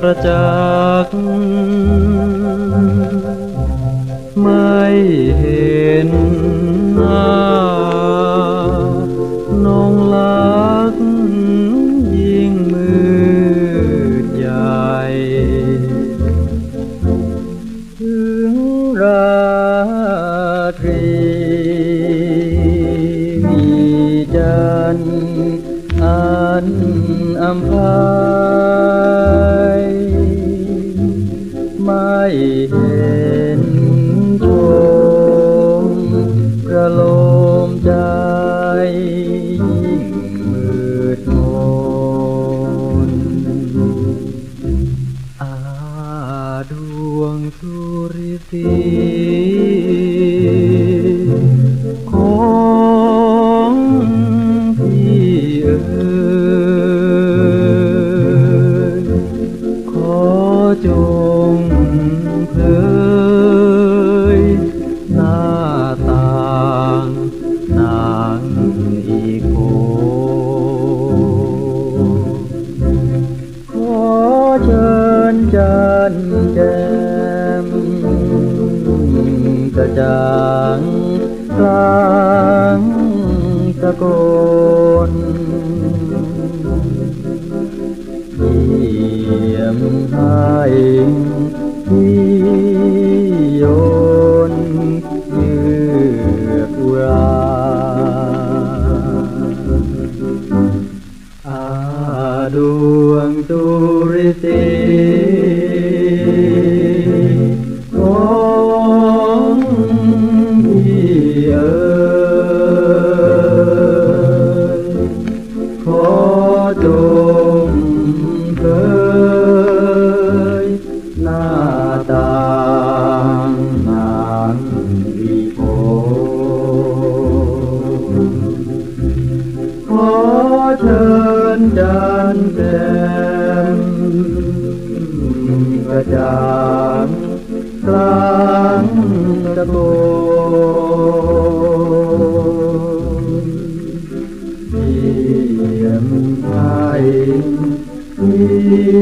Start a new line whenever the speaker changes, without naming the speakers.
ประจักษ์ จันอันอำพายไม่เห็นชมกระโลมใจยิ่งมืดมนอาดวงสุริสี จงเผยหน้าต่างนางอีกคขอเชิญจันแจมกระจ่างกลางตะโกนเยี่ยมให้ที่โยนเยือกอุราอาดวงตัว เชิญจันทร์แจ่มกระจ่างกลางตะโกนเยี่ยมไทยที่